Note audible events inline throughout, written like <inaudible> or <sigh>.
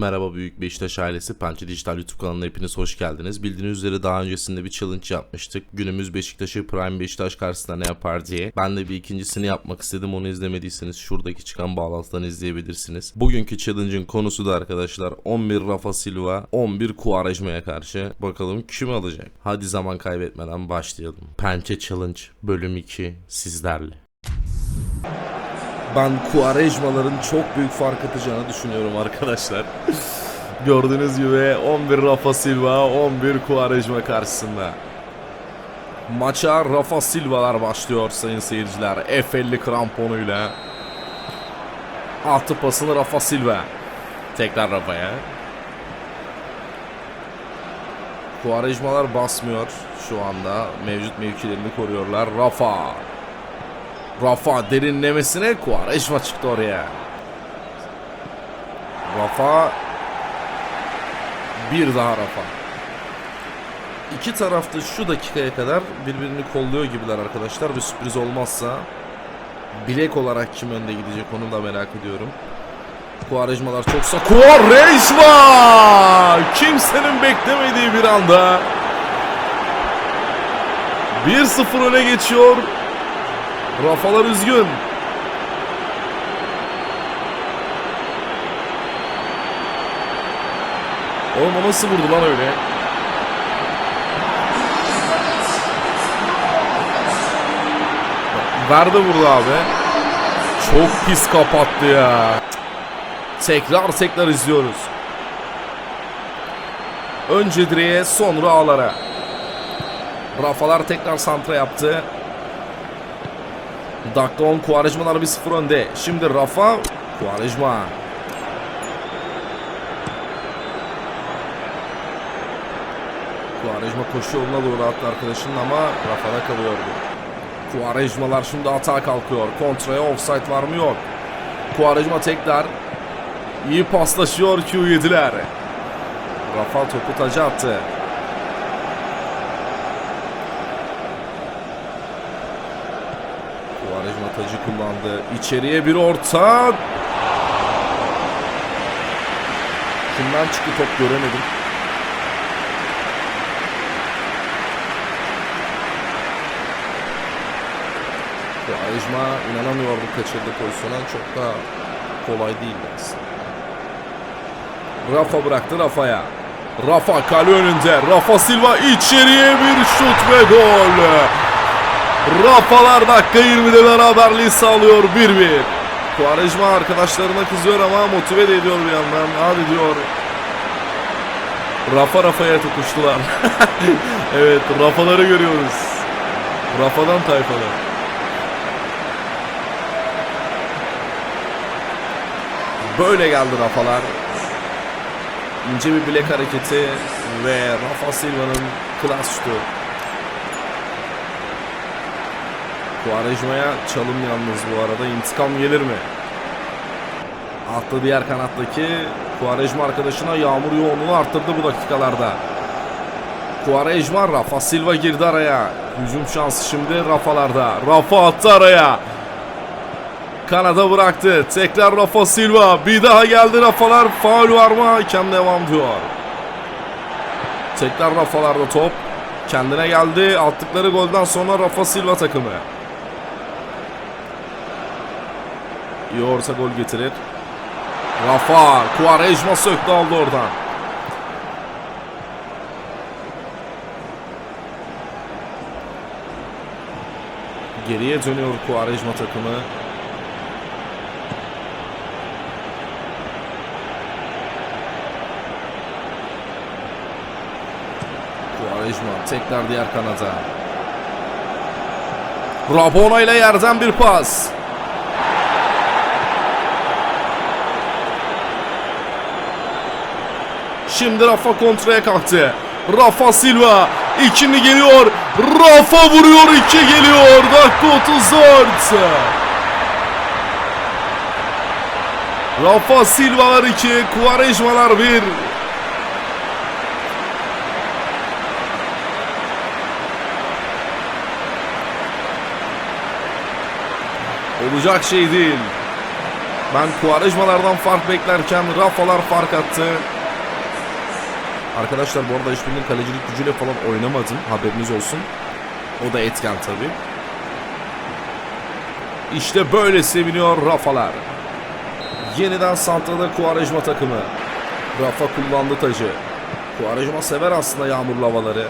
Merhaba Büyük Beşiktaş ailesi. Pençe Dijital YouTube kanalına hepiniz hoş geldiniz. Bildiğiniz üzere daha öncesinde bir challenge yapmıştık. Günümüz Beşiktaş'ı Prime Beşiktaş karşısında ne yapar diye. Ben de bir ikincisini yapmak istedim. Onu izlemediyseniz şuradaki çıkan bağlantıdan izleyebilirsiniz. Bugünkü challenge'ın konusu da arkadaşlar 11 Rafa Silva, 11 Kuarejma'ya karşı. Bakalım kim alacak? Hadi zaman kaybetmeden başlayalım. Pençe Challenge bölüm 2 sizlerle. Ben Kuarejmaların çok büyük fark atacağını düşünüyorum arkadaşlar. <laughs> Gördüğünüz gibi 11 Rafa Silva, 11 Kuarejma karşısında. Maça Rafa Silva'lar başlıyor sayın seyirciler. F50 kramponuyla. Altı pasını Rafa Silva. Tekrar Rafa'ya. Kuarejmalar basmıyor şu anda. Mevcut mevkilerini koruyorlar. Rafa. Rafa derinlemesine Quaresma çıktı oraya. Rafa bir daha Rafa. İki tarafta şu dakikaya kadar birbirini kolluyor gibiler arkadaşlar. Bir sürpriz olmazsa bilek olarak kim önde gidecek onu da merak ediyorum. Quaresma'lar çoksa Quaresma! Kimsenin beklemediği bir anda 1-0 öne geçiyor. Rafalar üzgün. Oğlum o nasıl vurdu lan öyle? Verdi vurdu abi. Çok pis kapattı ya. Tekrar tekrar izliyoruz. Önce direğe sonra ağlara. Rafalar tekrar santra yaptı. Dakika 10 Kuarejmalar 1-0 önde. Şimdi Rafa Kuarejma. Kuarejma koşu yoluna doğru attı arkadaşının ama Rafa'da kalıyordu. Kuarejmalar şimdi atağa kalkıyor. Kontraya offside var mı yok. Kuarejma tekrar iyi paslaşıyor Q7'ler. Rafa topu taca attı. Quaresma tacı kullandı. İçeriye bir orta. Kimden çıktı top göremedim. Quaresma inanamıyor bu kaçırdığı pozisyona. Çok da kolay değil aslında. Rafa bıraktı Rafa'ya. Rafa kale önünde. Rafa Silva içeriye bir şut ve gol. Rafalar dakika 20'de beraberliği sağlıyor 1-1. Quaresma arkadaşlarına kızıyor ama motive de ediyor bir yandan. Hadi diyor. Rafa Rafa'ya tutuştular. <laughs> evet Rafaları görüyoruz. Rafa'dan tayfalar. Böyle geldi Rafalar. İnce bir bilek hareketi ve Rafa Silva'nın klas şutu. Quaresma'ya çalım yalnız bu arada. İntikam gelir mi? Atlı diğer kanattaki Quaresma arkadaşına yağmur yoğunluğunu arttırdı bu dakikalarda. Quaresma, Rafa Silva girdi araya. Hücum şansı şimdi Rafa'larda. Rafa attı araya. Kanada bıraktı. Tekrar Rafa Silva. Bir daha geldi Rafa'lar. Faul var mı? Hakem devam diyor. Tekrar Rafa'larda top. Kendine geldi. Attıkları golden sonra Rafa Silva takımı. İyi orta gol getirir. Rafa, Quaresma söktü aldı oradan. Geriye dönüyor Quaresma takımı. Quaresma tekrar diğer kanada. Rabona ile yerden bir pas. Şimdi Rafa kontraya kalktı. Rafa Silva ikini geliyor. Rafa vuruyor iki geliyor. Dakika 34. Rafa Silva'lar 2, Quaresma'lar 1. Olacak şey değil. Ben Kuvarejmalardan fark beklerken Rafa'lar fark attı. Arkadaşlar bu arada hiçbirinin kalecilik gücüyle falan oynamadım. Haberiniz olsun. O da etken tabii. İşte böyle seviniyor Rafa'lar. Yeniden Santra'da Kuvarejma takımı. Rafa kullandı tacı. Kuvarejma sever aslında yağmurlu havaları.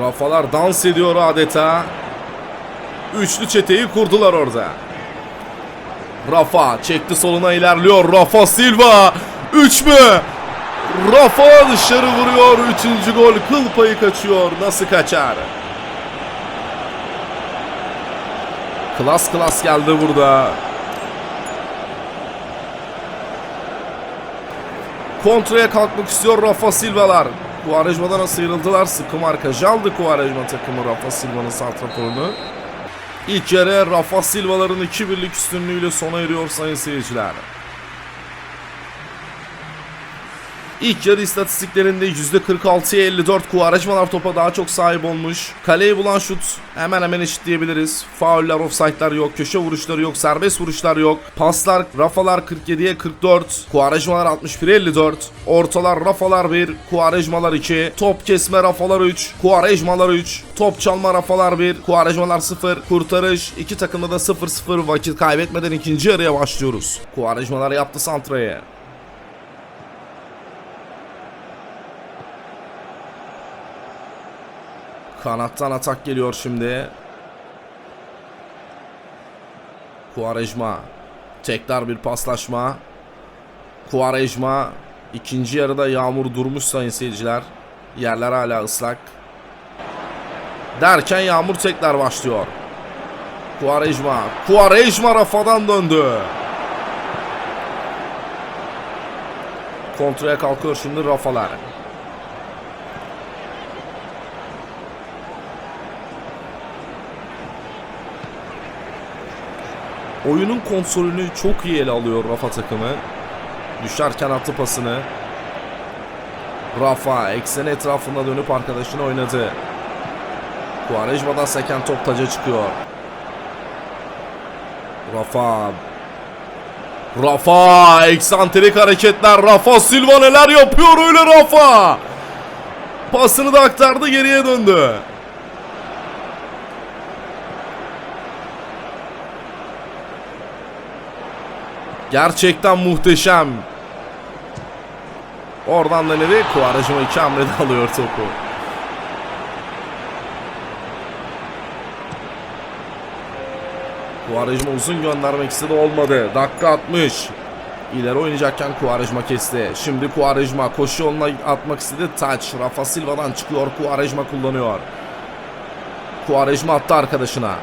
Rafalar dans ediyor adeta. Üçlü çeteyi kurdular orada. Rafa çekti soluna ilerliyor. Rafa Silva. 3 mü? Rafa dışarı vuruyor. Üçüncü gol kıl payı kaçıyor. Nasıl kaçar? Klas klas geldi burada. Kontraya kalkmak istiyor Rafa Silva'lar. Kuvarejma'dan sıyrıldılar. Sıkı markaj aldı Kuvarejma takımı Rafa Silva'nın santraforunu. İlk yarı Rafa Silva'ların 2-1'lik üstünlüğüyle sona eriyor sayın seyirciler. İlk yarı istatistiklerinde %46'ya 54 Kuvarejmalar topa daha çok sahip olmuş. Kaleyi bulan şut hemen hemen eşit diyebiliriz. Fauller, offside'lar yok, köşe vuruşları yok, serbest vuruşlar yok. Paslar, Rafalar 47'ye 44, Kuvarejmalar 61'e 54. Ortalar, Rafalar 1, Kuvarejmalar 2. Top kesme, Rafalar 3, Kuvarejmalar 3. Top çalma, Rafalar 1, Kuvarejmalar 0. Kurtarış, iki takımda da 0-0 vakit kaybetmeden ikinci yarıya başlıyoruz. Kuvarejmalar yaptı santrayı. Kanattan atak geliyor şimdi. Kuarejma. Tekrar bir paslaşma. Kuarejma. İkinci yarıda yağmur durmuş sayın seyirciler. Yerler hala ıslak. Derken yağmur tekrar başlıyor. Kuarejma. Kuarejma rafadan döndü. Kontraya kalkıyor şimdi rafalar. Oyunun konsolünü çok iyi ele alıyor Rafa takımı. Düşerken attı pasını. Rafa eksen etrafında dönüp arkadaşını oynadı. Kuarejma'dan seken top taca çıkıyor. Rafa. Rafa eksantrik hareketler. Rafa Silva neler yapıyor öyle Rafa. Pasını da aktardı geriye döndü. Gerçekten muhteşem. Oradan da nereye? Kuvarajıma iki hamlede <laughs> alıyor topu. Kuvarajıma uzun göndermek istedi olmadı. Dakika 60. İleri oynayacakken Kuvarajma kesti. Şimdi Kuvarajma koşu yoluna atmak istedi. Taç. Rafa Silva'dan çıkıyor. Kuvarajma kullanıyor. Kuvarajma attı arkadaşına.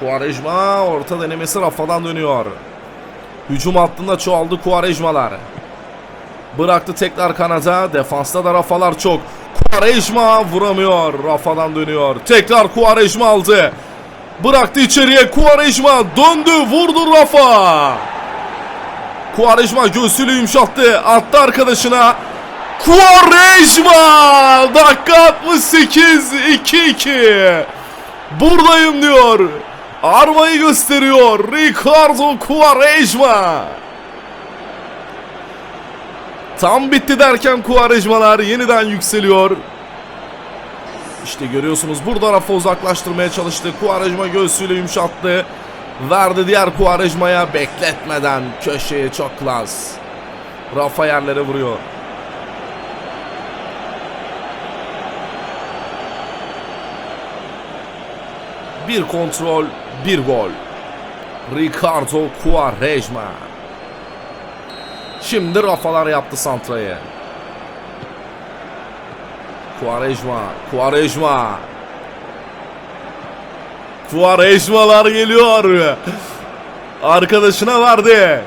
Kuarejma orta denemesi Rafa'dan dönüyor. Hücum hattında çoğaldı Kuarejmalar. Bıraktı tekrar kanada. Defansta da Rafa'lar çok. Kuarejma vuramıyor. Rafa'dan dönüyor. Tekrar Kuarejma aldı. Bıraktı içeriye. Kuarejma döndü. Vurdu Rafa. Kuarejma göğsüyle yumuşattı. Attı arkadaşına. Kuarejma! Dakika 68. 2-2. Buradayım diyor. Armayı gösteriyor. Ricardo Quaresma. Tam bitti derken Quaresmalar yeniden yükseliyor. İşte görüyorsunuz burada Rafa uzaklaştırmaya çalıştı. Quaresma göğsüyle yumuşattı. Verdi diğer Quaresma'ya bekletmeden köşeye çok klas. Rafa yerlere vuruyor. Bir kontrol, bir gol. Ricardo Quaresma. Şimdi Rafalar yaptı santrayı. Quaresma, Quaresma. Quaresmalar geliyor. Arkadaşına verdi.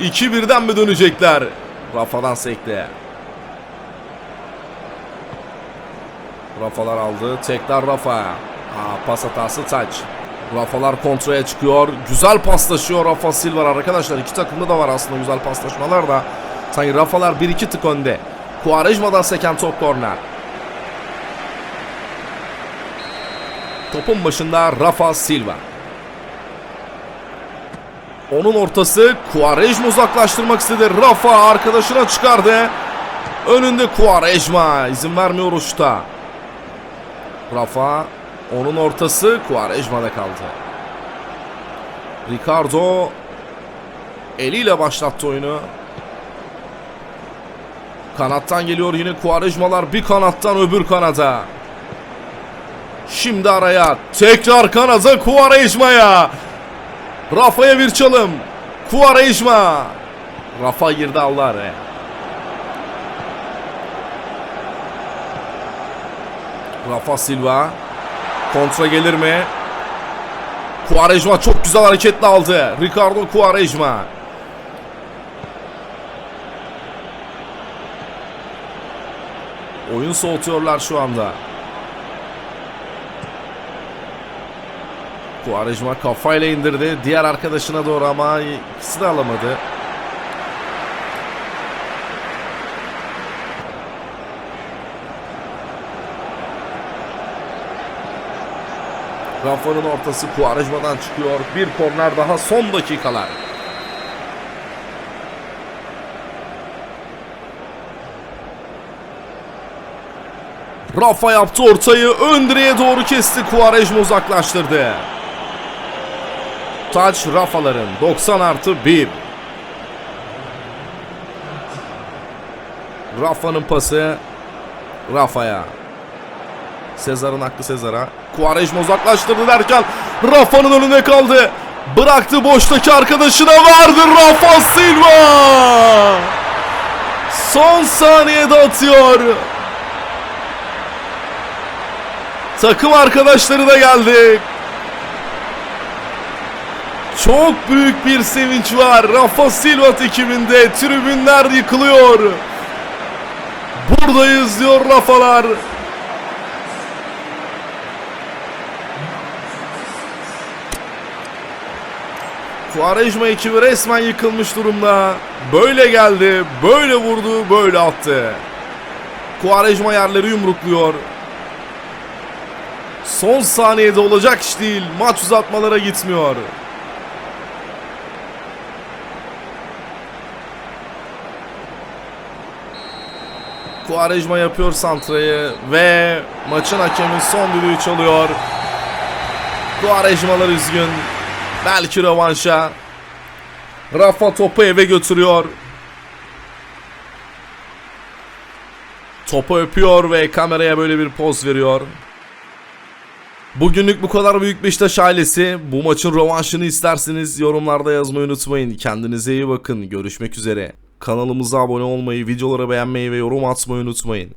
2-1'den mi dönecekler? Rafa'dan sekti. Rafalar aldı. Tekrar Rafa. Aa, pas hatası taç. Rafalar kontraya çıkıyor. Güzel paslaşıyor Rafa Silva arkadaşlar. iki takımda da var aslında güzel paslaşmalar da. Sayın Rafalar 1-2 tık önde. Quaresma'dan seken top korner. Topun başında Rafa Silva. Onun ortası Quaresma uzaklaştırmak istedi. Rafa arkadaşına çıkardı. Önünde Quaresma izin vermiyor uçta. Rafa onun ortası Quaresma'da kaldı. Ricardo eliyle başlattı oyunu. Kanattan geliyor yine Quaresma'lar bir kanattan öbür kanada. Şimdi araya tekrar kanada Quaresma'ya. Rafa'ya bir çalım. Quaresma. Rafa girdi aldı. Rafa Silva. Kontra gelir mi? Quaresma çok güzel hareketle aldı. Ricardo Quaresma. Oyun soğutuyorlar şu anda. Quaresma kafayla indirdi. Diğer arkadaşına doğru ama ikisi de alamadı. Rafa'nın ortası Quaresma'dan çıkıyor. Bir korner daha son dakikalar. Rafa yaptı ortayı. Ön doğru kesti. Quaresma uzaklaştırdı. Taç Rafa'ların 90 artı 1. Rafa'nın pası Rafa'ya. Sezar'ın aklı Sezar'a. Quaresma uzaklaştırdı derken Rafa'nın önünde kaldı. Bıraktı boştaki arkadaşına verdi Rafa Silva. Son saniyede atıyor. Takım arkadaşları da geldi. Çok büyük bir sevinç var. Rafa Silva ekibinde tribünler yıkılıyor. Buradayız diyor Rafa'lar. Quaresma ekibi resmen yıkılmış durumda. Böyle geldi, böyle vurdu, böyle attı. Quaresma yerleri yumrukluyor. Son saniyede olacak iş değil. Maç uzatmalara gitmiyor. Quaresma yapıyor santrayı ve maçın hakemi son düdüğü çalıyor. Quaresmalar üzgün. Belki rövanşa. Rafa topu eve götürüyor. Topu öpüyor ve kameraya böyle bir poz veriyor. Bugünlük bu kadar Büyük Beşiktaş ailesi. Bu maçın rövanşını isterseniz yorumlarda yazmayı unutmayın. Kendinize iyi bakın. Görüşmek üzere. Kanalımıza abone olmayı, videoları beğenmeyi ve yorum atmayı unutmayın.